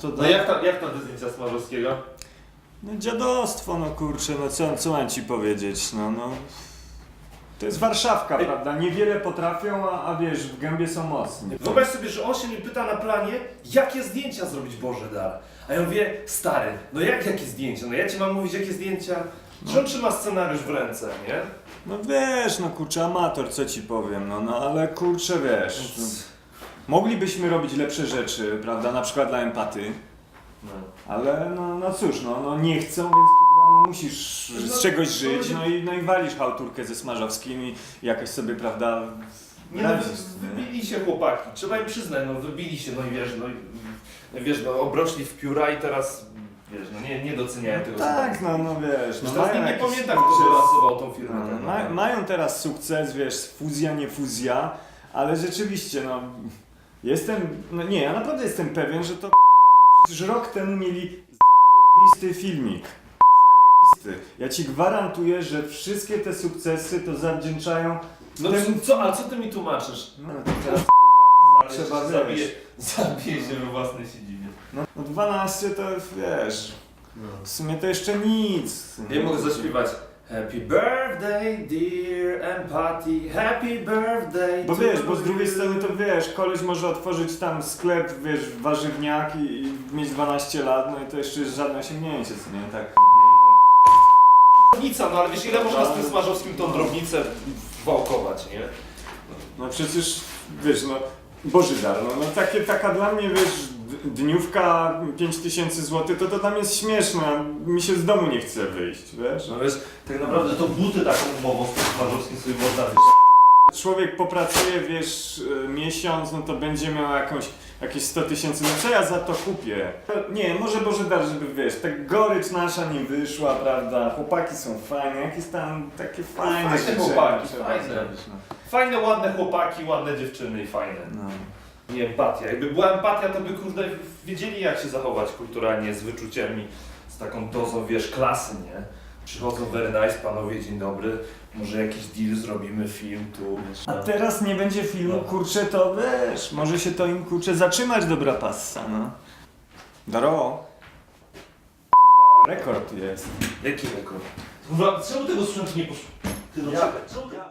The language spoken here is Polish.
to No jak tam, jak tam te zdjęcia Smarzowskiego? No dziadostwo, no kurczę, no co, co mam ci powiedzieć, no, no. To jest Warszawka, Ej. prawda? Niewiele potrafią, a, a wiesz, w gębie są mocni. Wyobraź sobie, że on się mnie pyta na planie, jakie zdjęcia zrobić Boże dar. A ja mówię, stary, no jak jakie zdjęcia? No ja ci mam mówić jakie zdjęcia? Że on trzyma scenariusz w ręce, nie? No wiesz, no kurczę, amator, co ci powiem, no, no ale kurczę, wiesz. No, moglibyśmy robić lepsze rzeczy, prawda? Na przykład dla empaty, No. ale no, no cóż, no, no nie chcą, więc kurwa, no, musisz No, z czegoś no, żyć, no, no i, no i walisz hałturkę ze Smarzowskim i jakoś sobie, prawda, Nie no, radzisz, wy- nie? wybili się chłopaki, trzeba im przyznać, no wybili się, no i wiesz, no i wiesz, no obrośli w pióra i teraz, wiesz, no nie, nie doceniają tego. Tak, no, no wiesz. Już No, teraz nie jakiś pamięta, sukces. kto wylansował tą firmę. No, tak ma, naprawdę. mają teraz sukces, wiesz, fuzja, nie fuzja, ale rzeczywiście, no, jestem, no nie, ja naprawdę jestem pewien, że to no, przecież rok temu mieli zajebisty filmik. Zajebisty. Ja ci gwarantuję, że wszystkie te sukcesy to zawdzięczają No temu- co, a co ty mi tłumaczysz? No, to teraz Ale trzeba, się wiesz. zabije, zabije się we własnej siedzibie. no, no 12 to wiesz, w sumie to jeszcze nic. Nie mogę zaśpiewać. Happy birthday, dear empathy, happy birthday. Bo to wiesz, bo z drugiej strony to wiesz, koleś może otworzyć tam sklep, wiesz, warzywniak i, i mieć 12 lat, no i to jeszcze jest żadne osiągnięcie, co nie? Tak. Drobnica, no ale wiesz, ile można z tym Smarzowskim tą drobnicę wałkować, nie? No przecież, wiesz, no, Boży dar, no, no takie, taka dla mnie, wiesz, d- dniówka 5000 zł, to to tam jest śmieszne, mi się z domu nie chce wyjść, wiesz? No wiesz, tak naprawdę to buty taką umową z tym Smarzowskim sobie można wyjść. Człowiek popracuje, wiesz, y, miesiąc, no to będzie miał jakąś, jakieś 100 tysięcy, no co ja za to kupię? Nie, może Boże dar, żeby wiesz, tak gorycz nasza nie wyszła, prawda, chłopaki są fajne, jakieś tam takie fajne Fajne życzenia chłopaki, trzeba fajne. zrobić, no. Fajne, ładne chłopaki, ładne dziewczyny i fajne. No. Nie empatia. Jakby była empatia, to by kurde wiedzieli jak się zachować kulturalnie, z wyczuciem i z taką dozą, wiesz, klasy, nie? Przychodzą very nice, panowie, dzień dobry, może jakiś deal zrobimy, film tu. A teraz nie będzie filmu, No. kurczę, to wiesz, może się to im, kurczę, zatrzymać dobra passa, no. Daro. Kurwa, rekord jest. Jaki rekord? Kurwa, czemu tego sprzętu nie poszło? Ty no czekaj, czemu tego...